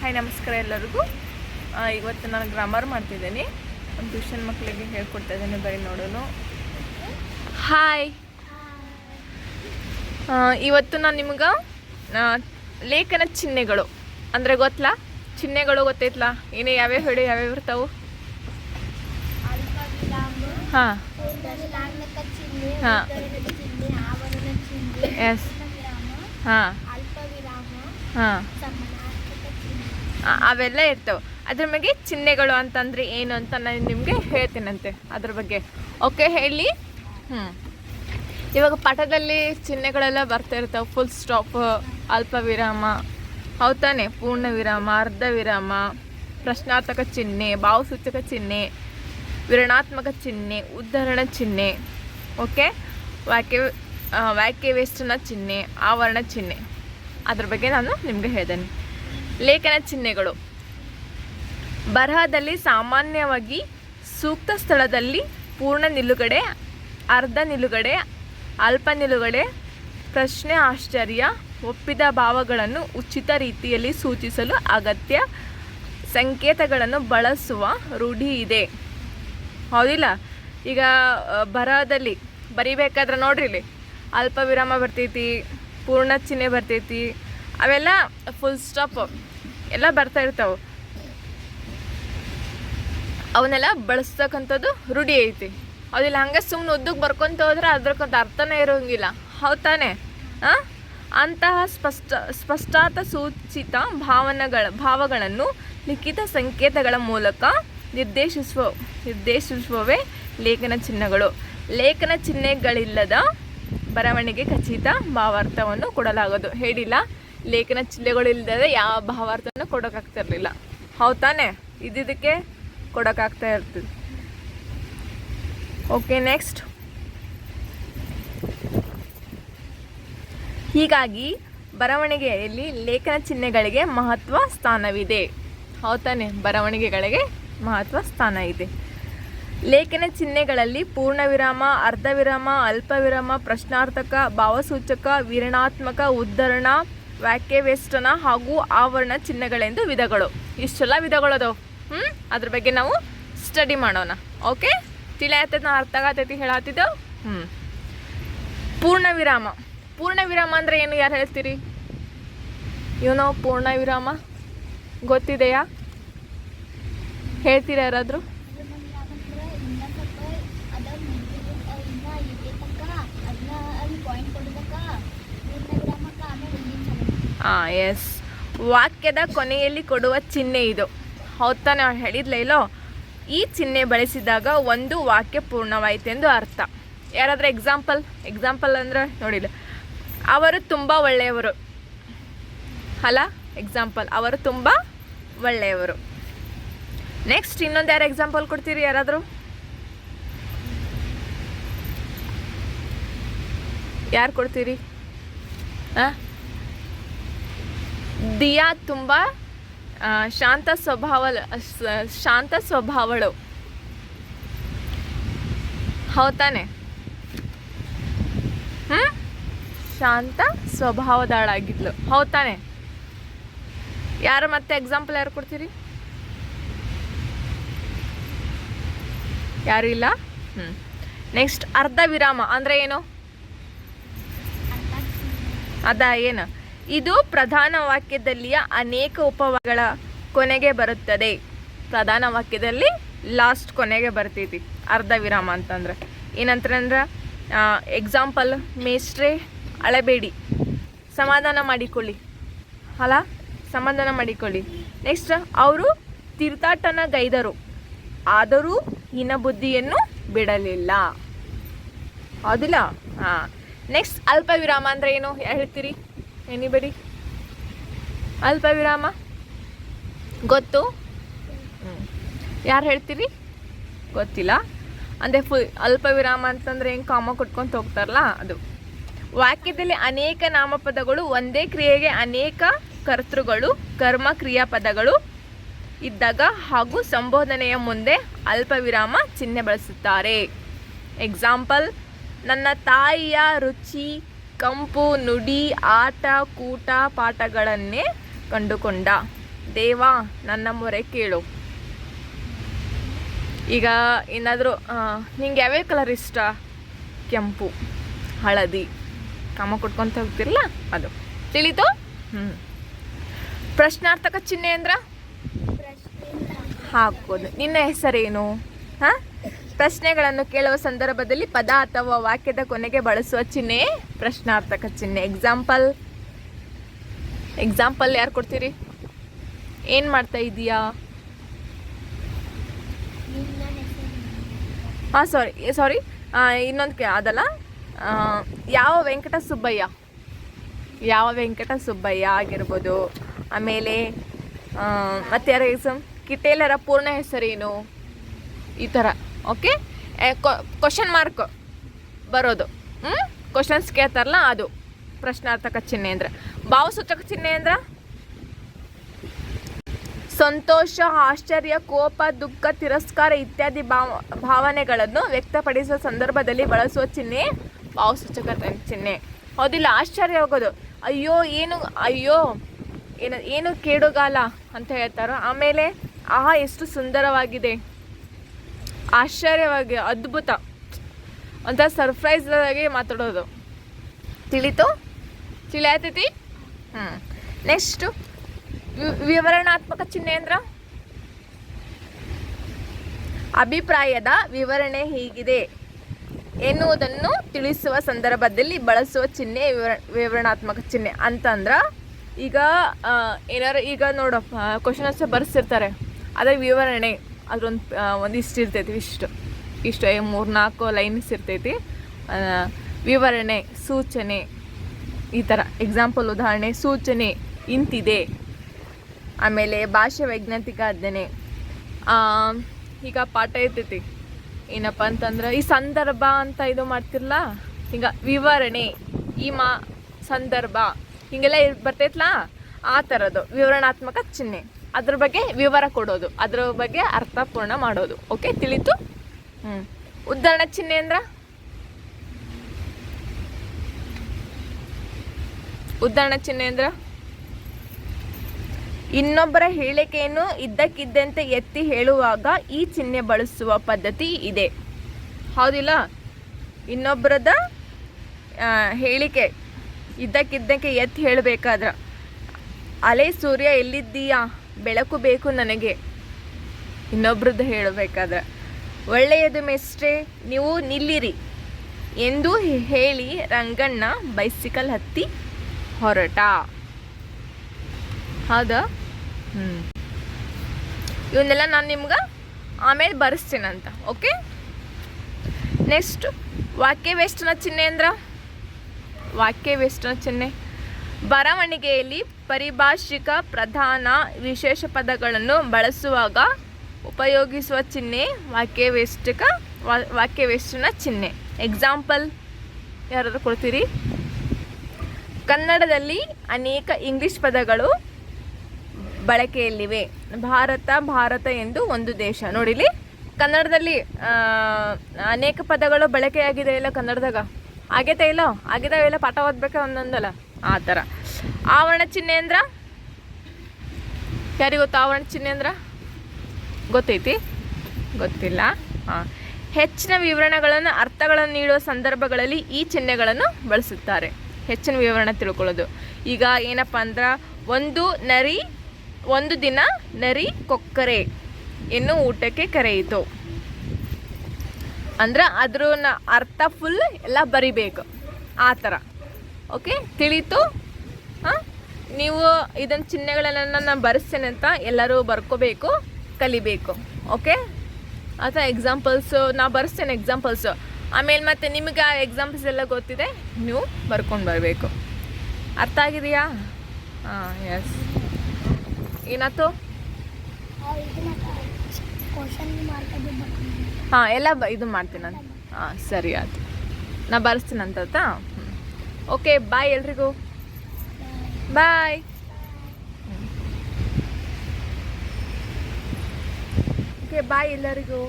Hi, ನಮಸ್ಕಾರ ಎಲ್ಲರಿಗೂ. ಇವತ್ತು ನಾನು ಗ್ರಾಮರ್ ಮಾಡ್ತಿದ್ದೀನಿ. ಒಂದು ಟ್ಯೂಷನ್ ಮಕ್ಕಳಿಗೆ ಹೇಳ್ಕೊಡ್ತಾ ಇದ್ದೀನಿ, ಬರೀ ನೋಡೋನು. ಹಾಯ್. ಇವತ್ತು ನಾನು ನಿಮ್ಗೆ ಲೇಖನ ಚಿಹ್ನೆಗಳು. ಅಂದರೆ ಗೊತ್ತಲ್ಲ ಚಿಹ್ನೆಗಳು ಗೊತ್ತೈತ್ಲಾ? ಏನೇ ಯಾವ್ಯಾವ ಹೇಳಿ, ಯಾವ್ಯಾವ ಇರ್ತಾವೆ? ಹಾಂ. ಹಾಂ. ಎಸ್ ಹಾ. ಹಾಂ. ಅವೆಲ್ಲ ಇರ್ತವೆ. ಅದ್ರ ಬಗ್ಗೆ ಚಿಹ್ನೆಗಳು ಅಂತಂದ್ರೆ ಏನು ಅಂತ ನಾನು ನಿಮಗೆ ಹೇಳ್ತೀನಂತೆ ಅದ್ರ ಬಗ್ಗೆ. ಓಕೆ ಹೇಳಿ. ಹ್ಞೂ ಇವಾಗ ಪಟದಲ್ಲಿ ಚಿಹ್ನೆಗಳೆಲ್ಲ ಬರ್ತಾ ಇರ್ತಾವೆ. ಫುಲ್ ಸ್ಟಾಪ್ ಅಲ್ಪ ವಿರಾಮ. ಹೌದಾನೆ ಪೂರ್ಣ ವಿರಾಮ, ಅರ್ಧ ವಿರಾಮ, ಪ್ರಶ್ನಾರ್ಥಕ ಚಿಹ್ನೆ, ಭಾವಸೂಚಕ ಚಿಹ್ನೆ ವಿರಣಾತ್ಮಕ ಚಿಹ್ನೆ, ಉದ್ಧರಣ ಚಿಹ್ನೆ. ಓಕೆ ವಾಕ್ಯ ವಾಕ್ಯವೇಷ್ಟನ ಚಿಹ್ನೆ, ಆವರಣ ಚಿಹ್ನೆ. ಅದ್ರ ಬಗ್ಗೆ ನಾನು ನಿಮಗೆ ಹೇಳ್ದೇನೆ ಲೇಖನ ಚಿಹ್ನೆಗಳು. ಬರಹದಲ್ಲಿ ಸಾಮಾನ್ಯವಾಗಿ ಸೂಕ್ತ ಸ್ಥಳದಲ್ಲಿ ಪೂರ್ಣ ನಿಲುಗಡೆ, ಅರ್ಧ ನಿಲುಗಡೆ, ಅಲ್ಪ ನಿಲುಗಡೆ, ಪ್ರಶ್ನೆ ಆಶ್ಚರ್ಯ, ಒಪ್ಪಿದ ಭಾವಗಳನ್ನು ಉಚಿತ ರೀತಿಯಲ್ಲಿ ಸೂಚಿಸಲು ಅಗತ್ಯ ಸಂಕೇತಗಳನ್ನು ಬಳಸುವ ರೂಢಿ ಇದೆ. ಹೌದಿಲ್ಲ? ಈಗ ಬರಹದಲ್ಲಿ ಬರಿಬೇಕಾದ್ರೆ ನೋಡ್ರಿ ಇಲ್ಲಿ. ಅಲ್ಪ ವಿರಾಮ ಬರ್ತೈತಿ, ಪೂರ್ಣ ಚಿಹ್ನೆ ಬರ್ತೈತಿ ಅವೆಲ್ಲ ಫುಲ್ ಸ್ಟಾಪ್ ಎಲ್ಲ ಬರ್ತಾ ಇರ್ತಾವೆ. ಅವನ್ನೆಲ್ಲ ಬಳಸ್ತಕ್ಕಂಥದ್ದು ರೂಢಿ ಐತಿ. ಅವಿಲ್ಲ ಹಂಗೆ ಸುಮ್ಮನೆ ಉದ್ದಕ್ಕೆ ಬರ್ಕೊಂತ ಹೋದ್ರೆ ಅದ್ರಕ್ಕೊಂದು ಅರ್ಥನೇ ಇರೋಂಗಿಲ್ಲ. ಹೌ ತಾನೆ? ಅಂತಹ ಸ್ಪಷ್ಟ, ಸ್ಪಷ್ಟಾತ ಸೂಚಿತ ಭಾವನೆಗಳ, ಭಾವಗಳನ್ನು ಲಿಖಿತ ಸಂಕೇತಗಳ ಮೂಲಕ ನಿರ್ದೇಶಿಸುವ, ನಿರ್ದೇಶಿಸುವವೇ ಲೇಖನ ಚಿಹ್ನೆಗಳು. ಲೇಖನ ಚಿಹ್ನೆಗಳಿಲ್ಲದ ಬರವಣಿಗೆ ಖಚಿತ ಭಾವಾರ್ಥವನ್ನು ಕೊಡಲಾಗದು. ಹೇಳಿಲ್ಲ? ಲೇಖನ ಚಿಹ್ನೆಗಳಿಲ್ಲದೆ ಯಾವ ಭಾವಾರ್ಥನ ಕೊಡೋಕ್ಕಾಗ್ತಿರ್ಲಿಲ್ಲ ಹೌದ್ ತಾನೆ? ಕೊಡೋಕ್ಕಾಗ್ತಾ ಇರ್ತದೆ ಓಕೆ ನೆಕ್ಸ್ಟ್ ಹೀಗಾಗಿ ಬರವಣಿಗೆಯಲ್ಲಿ ಲೇಖನ ಚಿಹ್ನೆಗಳಿಗೆ ಮಹತ್ವ ಸ್ಥಾನವಿದೆ. ಹೌದ್ ತಾನೆ? ಬರವಣಿಗೆಗಳಿಗೆ ಮಹತ್ವ ಸ್ಥಾನ ಇದೆ. ಲೇಖನ ಚಿಹ್ನೆಗಳಲ್ಲಿ ಪೂರ್ಣ ವಿರಾಮ ಅರ್ಧ ವಿರಾಮ ಅಲ್ಪ ವಿರಾಮ ಪ್ರಶ್ನಾರ್ಥಕ, ಭಾವಸೂಚಕ ವಿರಣಾತ್ಮಕ ಉದ್ಧರಣ ವಾಕ್ಯವೇಷ್ಟನ ಹಾಗೂ ಆವರಣ ಚಿಹ್ನೆಗಳೆಂದು ವಿಧಗಳು. ಇಷ್ಟೆಲ್ಲ ವಿಧಗಳದವು. ಹ್ಞೂ ಅದ್ರ ಬಗ್ಗೆ ನಾವು ಸ್ಟಡಿ ಮಾಡೋಣ. ಓಕೆ ತಿಳಿಯತ್ತೈತೆ ನಾ ಅರ್ಥ ಆಗತೈತಿ ಹೇಳತ್ತಿದ್ದೆವು ಹ್ಞೂ ಪೂರ್ಣ ವಿರಾಮ ಪೂರ್ಣ ವಿರಾಮ ಅಂದರೆ ಏನು ಯಾರು ಹೇಳ್ತೀರಿ? ಇವನೋ ಪೂರ್ಣ ವಿರಾಮ ಗೊತ್ತಿದೆಯಾ? ಹೇಳ್ತೀರಾ ಯಾರಾದರೂ ಪೂರ್ಣವಿರಾಮ ಅಂದ್ರೆ ಇನ್ನ ಸ್ವಲ್ಪ ಅದ ಮುಗಿದು ಇನ್ನ ಇರ್ತಕ್ಕ ಅದನ್ನ ಅಲ್ಲಿ ಪಾಯಿಂಟ್ ಕೊಡ್ಬೇಕ ಪೂರ್ಣವಿರಾಮಕ್ಕ ಆಮೇಲೆ ಮುಂದಿನ ಚಾಲು ಹಾಂ ಎಸ್ ವಾಕ್ಯದ ಕೊನೆಯಲ್ಲಿ ಕೊಡುವ ಚಿಹ್ನೆ ಇದು. ಹೌದ್ ನಾವು ಹೇಳಿದ್ಲೇ ಇಲ್ಲೋ? ಈ ಚಿಹ್ನೆ ಬಳಸಿದಾಗ ಒಂದು ವಾಕ್ಯ ಪೂರ್ಣವಾಯಿತೆಂದು ಅರ್ಥ. ಯಾರಾದರೂ ಎಕ್ಸಾಂಪಲ್ ಎಕ್ಸಾಂಪಲ್ ಅಂದರೆ ನೋಡಿಲ್ಲ. ಅವರು ತುಂಬ ಒಳ್ಳೆಯವರು. ಅಲ್ಲ ಎಕ್ಸಾಂಪಲ್ ಅವರು ತುಂಬ ಒಳ್ಳೆಯವರು. ನೆಕ್ಸ್ಟ್ ಇನ್ನೊಂದು ಯಾರು ಎಕ್ಸಾಂಪಲ್ ಕೊಡ್ತೀರಿ ಯಾರಾದರೂ? ಯಾರು ಕೊಡ್ತೀರಿ? ಹಾಂ? ದಿಯಾ ತುಂಬ ಶಾಂತ ಸ್ವಭಾವ ಶಾಂತ ಸ್ವಭಾವಳು. ಹೌದಾನೆ ಹ್ಮ್? ಶಾಂತ ಸ್ವಭಾವದಾಳಾಗಿದ್ಲು. ಹೌದಾನೆ ಯಾರು ಮತ್ತೆ ಎಕ್ಸಾಂಪಲ್ ಯಾರು ಕೊಡ್ತೀರಿ? ಯಾರು ಇಲ್ಲ? ಹ್ಞೂ ನೆಕ್ಸ್ಟ್ ಅರ್ಧ ವಿರಾಮ ಅಂದರೆ ಏನು? ಅದ ಏನು? ಇದು ಪ್ರಧಾನ ವಾಕ್ಯದಲ್ಲಿಯ ಅನೇಕ ಉಪವಾಗಳ ಕೊನೆಗೆ ಬರುತ್ತದೆ. ಪ್ರಧಾನ ವಾಕ್ಯದಲ್ಲಿ ಲಾಸ್ಟ್ ಕೊನೆಗೆ ಬರ್ತೈತಿ. ಅರ್ಧ ವಿರಾಮ ಅಂತಂದ್ರೆ. ಏನಂತಂದ್ರೆ ಎಕ್ಸಾಂಪಲ್ ಮೇಸ್ಟ್ರೆ ಅಳಬೇಡಿ. ಸಮಾಧಾನ ಮಾಡಿಕೊಳ್ಳಿ. ಅಲ್ಲ, ಸಮಾಧಾನ ಮಾಡಿಕೊಳ್ಳಿ. ನೆಕ್ಸ್ಟ್ ಅವರು ತೀರ್ಥಾಟನ ಗೈದರು. ಆದರೂ ಹೀನ ಬುದ್ಧಿಯನ್ನು ಬಿಡಲಿಲ್ಲ. ಅದಿಲ್ಲ ಹಾಂ ನೆಕ್ಸ್ಟ್ ಅಲ್ಪ ವಿರಾಮ ಅಂದರೆ ಏನು ಹೇಳ್ತೀರಿ? ಎನಿಬಡಿ ಅಲ್ಪ ವಿರಾಮ ಗೊತ್ತು? ಯಾರು ಹೇಳ್ತೀರಿ? ಗೊತ್ತಿಲ್ಲ. ಅಂದರೆ ಫುಲ್ ಅಲ್ಪ ವಿರಾಮ ಅಂತಂದ್ರೆ ಹೆಂಗೆ ಕಾಮ ಕೊಟ್ಕೊಂತ ಹೋಗ್ತಾರಲ್ಲ ಅದು. ವಾಕ್ಯದಲ್ಲಿ ಅನೇಕ ನಾಮಪದಗಳು, ಒಂದೇ ಕ್ರಿಯೆಗೆ ಅನೇಕ ಕರ್ತೃಗಳು, ಕರ್ಮ ಕ್ರಿಯಾಪದಗಳು ಇದ್ದಾಗ ಹಾಗೂ ಸಂಬೋಧನೆಯ ಮುಂದೆ ಅಲ್ಪ ವಿರಾಮ ಚಿಹ್ನೆ ಬಳಸುತ್ತಾರೆ. ಎಕ್ಸಾಂಪಲ್ ನನ್ನ ತಾಯಿಯ ರುಚಿ ಕಂಪು, ನುಡಿ, ಆಟ, ಕೂಟ ಪಾಠಗಳನ್ನೇ ಕಂಡುಕೊಂಡ. ದೇವ, ನನ್ನ ಮೊರೆ ಕೇಳು. ಈಗ ಏನಾದರೂ ನಿಂಗೆ ಯಾವ್ಯಾವ ಕಲರ್ ಇಷ್ಟ? ಕೆಂಪು, ಹಳದಿ. ಕಾಮ ಕೊಟ್ಕೊಂತ ಹೋಗ್ತಿರಲ್ಲ, ಅದು. ತಿಳಿತು? ಹ್ಞೂ ಪ್ರಶ್ನಾರ್ಥಕ ಚಿಹ್ನೆ ಅಂದ್ರ? ಹಾಕೋದು ನಿನ್ನ ಹೆಸರೇನು? ಹಾಂ? ಪ್ರಶ್ನೆಗಳನ್ನು ಕೇಳುವ ಸಂದರ್ಭದಲ್ಲಿ ಪದ ಅಥವಾ ವಾಕ್ಯದ ಕೊನೆಗೆ ಬಳಸುವ ಚಿಹ್ನೆ ಪ್ರಶ್ನಾರ್ಥಕ ಚಿಹ್ನೆ. ಎಕ್ಸಾಂಪಲ್ ಎಕ್ಸಾಂಪಲ್ ಯಾರು ಕೊಡ್ತೀರಿ? ಏನು ಮಾಡ್ತಾ ಇದೀಯಾ? ಹಾಂ ಸಾರಿ ಸಾರಿ ಇನ್ನೊಂದು ಕೆ ಅದಲ್ಲ. ಯಾವ ವೆಂಕಟ ಸುಬ್ಬಯ್ಯ ಯಾವ ವೆಂಕಟ ಸುಬ್ಬಯ್ಯ ಆಗಿರ್ಬೋದು. ಆಮೇಲೆ ಮತ್ತೆ ಯಾರ ಎಕ್ಸಾಮ್ ಕಿಟೇಲರ ಪೂರ್ಣ ಹೆಸರೇನು? ಈ ಥರ. ಓಕೆ ಕ್ವಶನ್ ಮಾರ್ಕ್ ಬರೋದು. ಹ್ಞೂ ಕ್ವಶನ್ಸ್ ಕೇಳ್ತಾರಲ್ಲ ಅದು. ಪ್ರಶ್ನಾರ್ಥಕ ಚಿಹ್ನೆ ಅಂದ್ರೆ. ಭಾವಸೂಚಕ ಚಿಹ್ನೆ ಅಂದ್ರೆ? ಸಂತೋಷ, ಆಶ್ಚರ್ಯ, ಕೋಪ, ದುಃಖ, ತಿರಸ್ಕಾರ ಇತ್ಯಾದಿ ಭಾವ, ಭಾವನೆಗಳನ್ನು ವ್ಯಕ್ತಪಡಿಸುವ ಸಂದರ್ಭದಲ್ಲಿ ಬಳಸುವ ಚಿಹ್ನೆ ಭಾವಸೂಚಕ ಚಿಹ್ನೆ. ಹೌದಿಲ್ಲ? ಆಶ್ಚರ್ಯ ಹೋಗೋದು ಅಯ್ಯೋ, ಏನು ಅಯ್ಯೋ, ಏನು ಏನು ಕೇಡುಗಾಲ ಅಂತ ಹೇಳ್ತಾರೋ. ಆಮೇಲೆ, ಆಹಾ, ಎಷ್ಟು ಸುಂದರವಾಗಿದೆ. ಆಶ್ಚರ್ಯವಾಗಿ, ಅದ್ಭುತ. ಒಂಥರ ಸರ್ಪ್ರೈಸ್ ಆಗಿ ಮಾತಾಡೋದು. ತಿಳಿತು? ತಿಳಿ ಆಯ್ತೈತಿ ಹ್ಞೂ ನೆಕ್ಸ್ಟು ವಿವರಣಾತ್ಮಕ ಚಿಹ್ನೆ ಅಂದ್ರ? ಅಭಿಪ್ರಾಯದ ವಿವರಣೆ ಹೀಗಿದೆ ಎನ್ನುವುದನ್ನು ತಿಳಿಸುವ ಸಂದರ್ಭದಲ್ಲಿ ಬಳಸುವ ಚಿಹ್ನೆ ವಿವರ, ವಿವರಣಾತ್ಮಕ ಚಿಹ್ನೆ. ಅಂತಂದ್ರ, ಈಗ ಏನಾರು ಈಗ ನೋಡಪ್ಪ ಕ್ವಶನ್ ಆನ್ಸರ್ ಬರ್ಸಿರ್ತಾರೆ. ಅದರ ವಿವರಣೆ. ಅದ್ರೊಂದು ಒಂದಿಷ್ಟು ಇರ್ತೈತಿ, ಇಷ್ಟು ಇಷ್ಟು ಮೂರು, ನಾಲ್ಕು ಲೈನ್ಸ್ ಇರ್ತೈತಿ. ವಿವರಣೆ, ಸೂಚನೆ, ಈ ಥರ ಎಕ್ಸಾಂಪಲ್ ಉದಾಹರಣೆ, ಸೂಚನೆ, ಇಂತಿದೆ. ಆಮೇಲೆ ಭಾಷೆ ವೈಜ್ಞಾನಿಕ ಅಧ್ಯಯನ. ಈಗ ಪಾಠ ಇರ್ತೈತಿ. ಏನಪ್ಪ ಅಂತಂದ್ರೆ, ಈ ಸಂದರ್ಭ ಅಂತ ಇದು ಮಾಡ್ತಿರಲ್ಲ ಈಗ ವಿವರಣೆ, ಈ ಮಾ, ಸಂದರ್ಭ, ಹಿಂಗೆಲ್ಲ ಇರ್- ಬರ್ತೈತ್ಲಾ? ಆ ಥರದ್ದು ವಿವರಣಾತ್ಮಕ ಚಿಹ್ನೆ. ಅದ್ರ ಬಗ್ಗೆ ವಿವರ ಕೊಡೋದು. ಅದ್ರ ಬಗ್ಗೆ ಅರ್ಥಪೂರ್ಣ ಮಾಡೋದು. ಓಕೆ ತಿಳಿತು? ಹ್ಞೂ ಉದಾಹರಣ ಚಿಹ್ನೆ ಅಂದ್ರ? ಉದಾಹರಣ ಚಿಹ್ನೆ ಅಂದ್ರ? ಇನ್ನೊಬ್ಬರ ಹೇಳಿಕೆಯನ್ನು ಇದ್ದಕ್ಕಿದ್ದಂತೆ ಎತ್ತಿ ಹೇಳುವಾಗ ಈ ಚಿಹ್ನೆ ಬಳಸುವ ಪದ್ಧತಿ ಇದೆ. ಹೌದಿಲ್ಲ? ಇನ್ನೊಬ್ಬರದ ಹೇಳಿಕೆ ಇದ್ದಕ್ಕಿದ್ದಕ್ಕೆ ಎತ್ತಿ ಹೇಳಬೇಕಾದ್ರ, ಅಲೆ ಸೂರ್ಯ ಎಲ್ಲಿದ್ದೀಯಾ? ಬೆಳಕು ಬೇಕು ನನಗೆ. ಇನ್ನೊಬ್ರದ್ದು ಹೇಳಬೇಕಾದ್ರೆ, ಒಳ್ಳೆಯದು ಮೆಸ್ಟ್ರೆ ನೀವು ನಿಲ್ಲಿರಿ ಎಂದು ಹೇಳಿ ರಂಗಣ್ಣ ಬೈಸಿಕಲ್ ಹತ್ತಿ ಹೊರಟ. ಹೌದಾ? ಹ್ಞೂ ಇವನ್ನೆಲ್ಲ ನಾನು ನಿಮ್ಗೆ ಆಮೇಲೆ ಬರೆಸ್ತೇನಂತ, ಓಕೆ? ನೆಕ್ಸ್ಟ್ ವಾಕ್ಯ ವೇಷ್ಟನ ಚಿಹ್ನೆ ಅಂದ್ರ ವಾಕ್ಯ ವೇಷ್ಟನ ಚಿಹ್ನೆ ಬರವಣಿಗೆಯಲ್ಲಿ ಪರಿಭಾಷಿಕ ಪ್ರಧಾನ ವಿಶೇಷ ಪದಗಳನ್ನು ಬಳಸುವಾಗ ಉಪಯೋಗಿಸುವ ಚಿಹ್ನೆ ವಾಕ್ಯವೇಷ್ಟಕ ವಾಕ್ಯವೇಷ್ಟನ ಚಿಹ್ನೆ. ಎಕ್ಸಾಂಪಲ್ ಯಾರಾದರೂ ಕೊಡ್ತೀರಿ? ಕನ್ನಡದಲ್ಲಿ ಅನೇಕ ಇಂಗ್ಲಿಷ್ ಪದಗಳು ಬಳಕೆಯಲ್ಲಿವೆ. ಭಾರತ ಭಾರತ ಎಂದು ಒಂದು ದೇಶ. ನೋಡಿಲಿ ಕನ್ನಡದಲ್ಲಿ ಅನೇಕ ಪದಗಳು ಬಳಕೆಯಾಗಿದೆ ಇಲ್ಲ ಕನ್ನಡದಾಗ? ಆಗೈತೆ ಇಲ್ಲೋ ಆಗಿದಾವೆ ಇಲ್ಲ ಪಾಠ ಓದ್ಬೇಕ ಒಂದೊಂದಲ್ಲ? ಆ ಥರ. ಆವರಣ ಚಿಹ್ನೆ ಅಂದ್ರ ಯಾರಿಗೆ ಗೊತ್ತು ಆವರಣ ಚಿಹ್ನೆ ಅಂದ್ರ ಗೊತ್ತೈತಿ? ಗೊತ್ತಿಲ್ಲ. ಹಾಂ ಹೆಚ್ಚಿನ ವಿವರಣೆಗಳನ್ನು, ಅರ್ಥಗಳನ್ನು ನೀಡುವ ಸಂದರ್ಭಗಳಲ್ಲಿ ಈ ಚಿಹ್ನೆಗಳನ್ನು ಬಳಸುತ್ತಾರೆ. ಹೆಚ್ಚಿನ ವಿವರಣೆ ತಿಳ್ಕೊಳ್ಳೋದು. ಈಗ ಏನಪ್ಪ ಅಂದ್ರೆ, ಒಂದು ನರಿ, ಒಂದು ದಿನ ನರಿ ಕೊಕ್ಕರೆ ಎನ್ನು ಊಟಕ್ಕೆ ಕರೆಯಿತು ಅಂದ್ರೆ ಅದ್ರ ಅರ್ಥ ಫುಲ್ ಎಲ್ಲ ಬರಿಬೇಕು. ಆ ಥರ. ಓಕೆ? ತಿಳಿತು? ಹಾಂ? ನೀವು ಇದನ್ನ ಚಿಹ್ನೆಗಳನ್ನು ನಾನು ಬರೆಸ್ತೇನೆ ಅಂತ ಎಲ್ಲರೂ ಬರ್ಕೋಬೇಕು, ಕಲಿಬೇಕು. ಓಕೆ? ಅಥವಾ ಎಕ್ಸಾಂಪಲ್ಸು ನಾ ಬರೆಸ್ತೇನೆ ಎಕ್ಸಾಂಪಲ್ಸು ಆಮೇಲೆ ಮತ್ತೆ ನಿಮಗೆ ಆ ಎಕ್ಸಾಂಪಲ್ಸ್ ಎಲ್ಲ ಗೊತ್ತಿದೆ, ನೀವು ಬರ್ಕೊಂಡು ಬರಬೇಕು. ಅರ್ಥ ಆಗಿದೆಯಾ? ಹಾಂ ಎಸ್ ಏನಾಯ್ತು? ಹಾಂ, ಎಲ್ಲ ಇದು ಮಾಡ್ತೀನಿ ನಾನು. ಹಾಂ, ಸರಿ, ಆಯ್ತು. ನಾ ಬರೆಸ್ತೀನಂತ ಓಕೆ ಬಾಯ್ ಎಲ್ರಿಗೂ ಬಾಯ್ ಓಕೆ ಬಾಯ್ ಎಲ್ಲರಿಗೂ